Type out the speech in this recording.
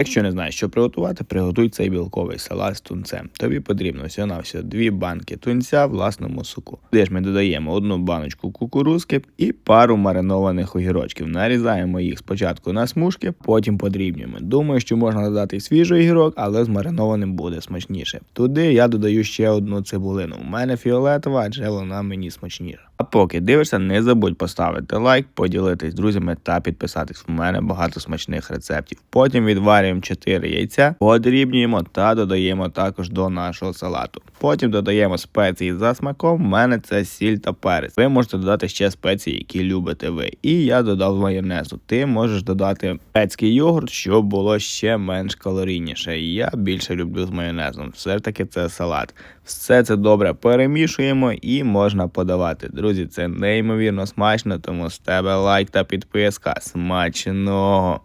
Якщо не знаєш, що приготувати, приготуй цей білковий салат з тунцем. Тобі потрібно всього на все дві банки тунця в власному соку. Туди ж ми додаємо одну баночку кукурузки і пару маринованих огірочків. Нарізаємо їх спочатку на смужки, потім подрібнюємо. Думаю, що можна додати свіжий огірок, але з маринованим буде смачніше. Туди я додаю ще одну цибулину. У мене фіолетова, адже вона мені смачніша. А поки дивишся, не забудь поставити лайк, поділитись з друзями та підписатись. У мене багато смачних рецептів. Потім відварюємо 4 яйця, подрібнюємо та додаємо також до нашого салату. Потім додаємо спеції за смаком. У мене це сіль та перець. Ви можете додати ще спеції, які любите ви. І я додав майонезу. Ти можеш додати грецький йогурт, щоб було ще менш калорійніше. Я більше люблю з майонезом. Все ж таки це салат. Все це добре перемішуємо і можна подавати. Друзі, це неймовірно смачно, тому з тебе лайк та підписка. Смачного!